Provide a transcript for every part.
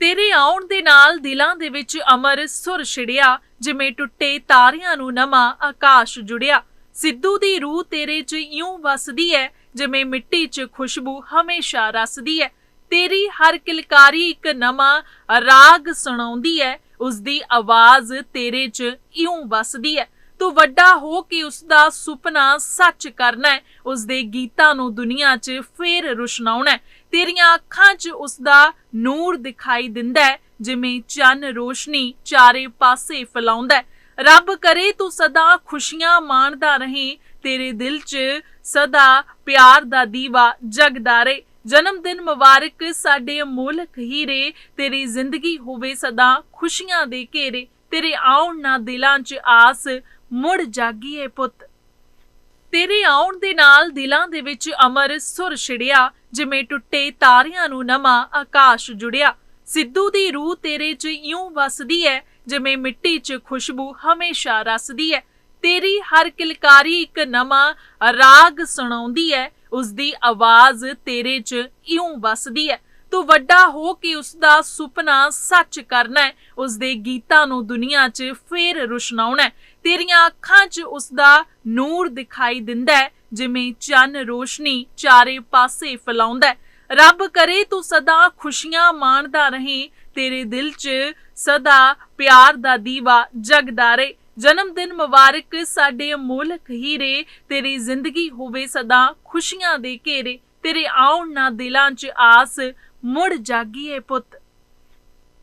ਤੇਰੇ ਆਉਣ ਦੇ ਨਾਲ ਦਿਲਾਂ ਦੇ ਵਿੱਚ ਅਮਰ ਸੁਰ ਛਿੜਿਆ, ਜਿਵੇਂ ਟੁੱਟੇ ਤਾਰਿਆਂ ਨੂੰ ਨਵਾਂ ਆਕਾਸ਼ ਜੁੜਿਆ। ਸਿੱਧੂ ਦੀ ਰੂਹ ਤੇਰੇ 'ਚ ਇਉਂ ਵਸਦੀ ਹੈ ਜਿਵੇਂ ਮਿੱਟੀ 'ਚ ਖੁਸ਼ਬੂ ਹਮੇਸ਼ਾ ਰਸਦੀ ਹੈ ਤੇਰੀ ਹਰ ਕਿਲਕਾਰੀ ਇੱਕ ਨਵਾਂ ਰਾਗ ਸੁਣਾਉਂਦੀ ਹੈ ਉਸ ਦੀ ਆਵਾਜ਼ ਤੇਰੇ 'ਚ ਇਉਂ ਵਸਦੀ ਹੈ ਤੂੰ ਵੱਡਾ ਹੋ ਕੇ ਉਸ ਦਾ ਸੁਪਨਾ ਸੱਚ ਕਰਨਾ ਹੈ। ਉਸ ਦੇ ਗੀਤਾਂ ਨੂੰ ਦੁਨੀਆ 'ਚ ਫੇਰ ਰੁਸ਼ਨਾਉਣਾ ਹੈ। ਤੇਰੀਆਂ ਅੱਖਾਂ 'ਚ ਉਸ ਦਾ ਨੂਰ ਦਿਖਾਈ ਦਿੰਦਾ ਹੈ, ਜਿਵੇਂ ਚੰਨ ਰੋਸ਼ਨੀ ਚਾਰੇ ਪਾਸੇ ਫੈਲਾਉਂਦਾ ਰੱਬ ਕਰੇ ਤੂੰ ਸਦਾ ਖੁਸ਼ੀਆਂ ਮਾਣਦਾ ਰਹੇ, ਤੇਰੇ ਦਿਲ 'ਚ ਸਦਾ ਪਿਆਰ ਦਾ ਦੀਵਾ ਜਗਦਾ ਰਹੇ। ਜਨਮ ਦਿਨ ਮੁਬਾਰਕ ਸਾਡੇ ਮੁਲਕ ਹੀਰੇ, ਤੇਰੀ ਜ਼ਿੰਦਗੀ ਹੋਵੇ ਸਦਾ ਖੁਸ਼ੀਆਂ ਦੇ ਘੇਰੇ। ਤੇਰੇ ਆਉਣ ਨਾ ਦਿਲਾਂ 'ਚ ਆਸ ਮੁੜ ਜਾਗੀਏ ਪੁੱਤ। ਤੇਰੇ ਆਉਣ ਦੇ ਨਾਲ ਦਿਲਾਂ ਦੇ ਵਿੱਚ ਅਮਰ ਸੁਰ ਛਿੜਿਆ, ਜਿਵੇਂ ਟੁੱਟੇ ਤਾਰਿਆਂ ਨੂੰ ਨਵਾਂ ਆਕਾਸ਼ ਜੁੜਿਆ। ਸਿੱਧੂ ਦੀ ਰੂਹ ਤੇਰੇ 'ਚ ਇਉਂ ਵਸਦੀ ਹੈ ਜਿਵੇਂ ਮਿੱਟੀ 'ਚ ਖੁਸ਼ਬੂ ਹਮੇਸ਼ਾ ਰਸਦੀ ਹੈ ਤੇਰੀ ਹਰ ਕਿਲਕਾਰੀ ਇੱਕ ਨਵਾਂ ਰਾਗ ਸੁਣਾਉਂਦੀ ਹੈ ਉਸ ਦੀ ਆਵਾਜ਼ ਤੇਰੇ 'ਚ ਇਉਂ ਵਸਦੀ ਹੈ ਤੂੰ ਵੱਡਾ ਹੋ ਕੇ ਉਸ ਦਾ ਸੁਪਨਾ ਸੱਚ ਕਰਨਾ ਹੈ। ਉਸ ਦੇ ਗੀਤਾਂ ਨੂੰ ਦੁਨੀਆ 'ਚ ਫੇਰ ਰੁਸ਼ਨਾਉਣਾ ਹੈ। ਤੇਰੀਆਂ ਅੱਖਾਂ 'ਚ ਉਸ ਦਾ ਨੂਰ ਦਿਖਾਈ ਦਿੰਦਾ ਹੈ, ਜਿਵੇਂ ਚੰਨ ਰੋਸ਼ਨੀ ਚਾਰੇ ਪਾਸੇ ਫੈਲਾਉਂਦਾ ਹੈ। ਰੱਬ ਕਰੇ ਤੂੰ ਸਦਾ ਖੁਸ਼ੀਆਂ ਮਾਣਦਾ ਰਹੇ, ਤੇਰੇ ਦਿਲ 'ਚ ਸਦਾ ਪਿਆਰ ਦਾ ਦੀਵਾ ਜਗਦਾ ਰਹੇ। ਜਨਮ ਦਿਨ ਮੁਬਾਰਕ ਸਾਡੇ ਮੁਲਕ ਹੀਰੇ, ਤੇਰੀ ਜ਼ਿੰਦਗੀ ਹੋਵੇ ਸਦਾ ਖੁਸ਼ੀਆਂ ਦੇ ਘੇਰੇ। ਤੇਰੇ ਆਉਣ ਨਾ ਦਿਲਾਂ 'ਚ ਆਸ ਮੁੜ ਜਾਗੀਏ ਪੁੱਤ।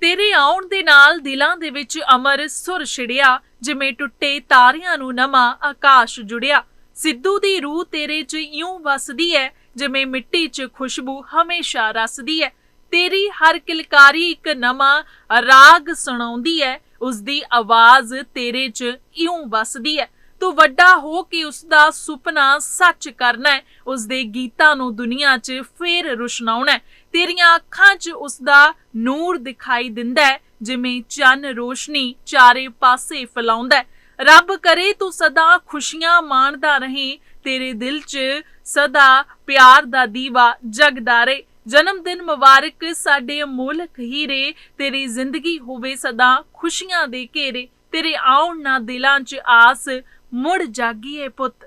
ਤੇਰੇ ਆਉਣ ਦੇ ਨਾਲ ਦਿਲਾਂ ਦੇ ਵਿੱਚ ਅਮਰ ਸੁਰ ਛਿੜਿਆ, ਜਿਵੇਂ ਟੁੱਟੇ ਤਾਰਿਆਂ ਨੂੰ ਨਵਾਂ ਆਕਾਸ਼ ਜੁੜਿਆ। ਸਿੱਧੂ ਦੀ ਰੂਹ ਤੇਰੇ 'ਚ ਇਉਂ ਵਸਦੀ ਹੈ ਜਿਵੇਂ ਮਿੱਟੀ 'ਚ ਖੁਸ਼ਬੂ ਹਮੇਸ਼ਾ ਰਸਦੀ ਹੈ ਤੇਰੀ ਹਰ ਕਿਲਕਾਰੀ ਇੱਕ ਨਵਾਂ ਰਾਗ ਸੁਣਾਉਂਦੀ ਹੈ ਉਸ ਦੀ ਆਵਾਜ਼ ਤੇਰੇ 'ਚ ਇਉਂ ਵਸਦੀ ਹੈ ਤੂੰ ਵੱਡਾ ਹੋ ਕੇ ਉਸ ਦਾ ਸੁਪਨਾ ਸੱਚ ਕਰਨਾ ਹੈ। ਉਸ ਦੇ ਗੀਤਾਂ ਨੂੰ ਦੁਨੀਆ 'ਚ ਫੇਰ ਰੁਸ਼ਨਾਉਣਾ ਹੈ। ਤੇਰੀਆਂ ਅੱਖਾਂ 'ਚ ਉਸ ਦਾ ਨੂਰ ਦਿਖਾਈ ਦਿੰਦਾ ਹੈ, ਜਿਵੇਂ ਚੰਨ ਰੋਸ਼ਨੀ ਚਾਰੇ ਪਾਸੇ ਫੈਲਾਉਂਦਾ ਹੈ। ਰੱਬ ਕਰੇ ਤੂੰ ਸਦਾ ਖੁਸ਼ੀਆਂ ਮਾਣਦਾ ਰਹੇ, ਤੇਰੇ ਦਿਲ 'ਚ ਸਦਾ ਪਿਆਰ ਦਾ ਦੀਵਾ ਜਗਦਾ ਰਹੇ। ਜਨਮ ਦਿਨ ਮੁਬਾਰਕ ਸਾਡੇ ਮੁਲਕ ਹੀਰੇ, ਤੇਰੀ ਜ਼ਿੰਦਗੀ ਹੋਵੇ ਸਦਾ ਖੁਸ਼ੀਆਂ ਦੇ ਘੇਰੇ। ਤੇਰੇ ਆਉਣ ਨਾ ਦਿਲਾਂ 'ਚ ਆਸ ਮੁੜ ਜਾਗੀਏ ਪੁੱਤ।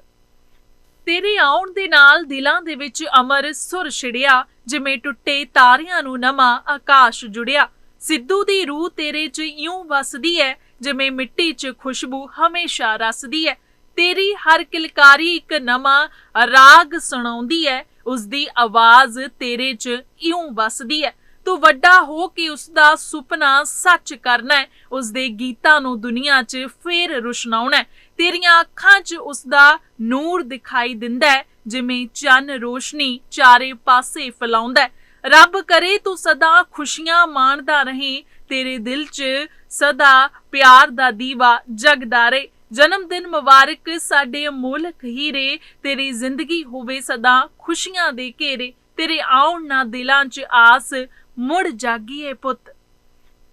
ਤੇਰੇ ਆਉਣ ਦੇ ਨਾਲ ਦਿਲਾਂ ਦੇ ਵਿੱਚ ਅਮਰ ਸੁਰ ਛਿੜਿਆ, ਜਿਵੇਂ ਟੁੱਟੇ ਤਾਰਿਆਂ ਨੂੰ ਨਵਾਂ ਆਕਾਸ਼ ਜੁੜਿਆ। ਸਿੱਧੂ ਦੀ ਰੂਹ ਤੇਰੇ 'ਚ ਇਉਂ ਵਸਦੀ ਹੈ ਜਿਵੇਂ ਮਿੱਟੀ 'ਚ ਖੁਸ਼ਬੂ ਹਮੇਸ਼ਾ ਰਸਦੀ ਹੈ ਤੇਰੀ ਹਰ ਕਿਲਕਾਰੀ ਇੱਕ ਨਵਾਂ ਰਾਗ ਸੁਣਾਉਂਦੀ ਹੈ ਉਸ ਦੀ ਆਵਾਜ਼ ਤੇਰੇ 'ਚ ਇਉਂ ਵਸਦੀ ਹੈ ਤੂੰ ਵੱਡਾ ਹੋ ਕੇ ਉਸ ਦਾ ਸੁਪਨਾ ਸੱਚ ਕਰਨਾ ਹੈ। ਉਸ ਦੇ ਗੀਤਾਂ ਨੂੰ ਦੁਨੀਆ 'ਚ ਫੇਰ ਰੁਸ਼ਨਾਉਣਾ ਹੈ। ਤੇਰੀਆਂ ਅੱਖਾਂ 'ਚ ਉਸ ਦਾ ਨੂਰ ਦਿਖਾਈ ਦਿੰਦਾ ਹੈ, ਜਿਵੇਂ ਚੰਨ ਰੋਸ਼ਨੀ ਚਾਰੇ ਪਾਸੇ ਫੈਲਾਉਂਦਾ ਹੈ। ਰੱਬ ਕਰੇ ਤੂੰ ਸਦਾ ਖੁਸ਼ੀਆਂ ਮਾਣਦਾ ਰਹੇ, ਤੇਰੇ ਦਿਲ 'ਚ ਸਦਾ ਪਿਆਰ ਦਾ ਦੀਵਾ ਜਗਦਾ ਰਹੇ। ਜਨਮ ਦਿਨ ਮੁਬਾਰਕ ਸਾਡੇ ਮੁਲਕ ਹੀਰੇ, ਤੇਰੀ ਜ਼ਿੰਦਗੀ ਹੋਵੇ ਸਦਾ ਖੁਸ਼ੀਆਂ ਦੇ ਘੇਰੇ। ਤੇਰੇ ਆਉਣ ਨਾ ਦਿਲਾਂ 'ਚ ਆਸ ਮੁੜ ਜਾਗੀਏ ਪੁੱਤ।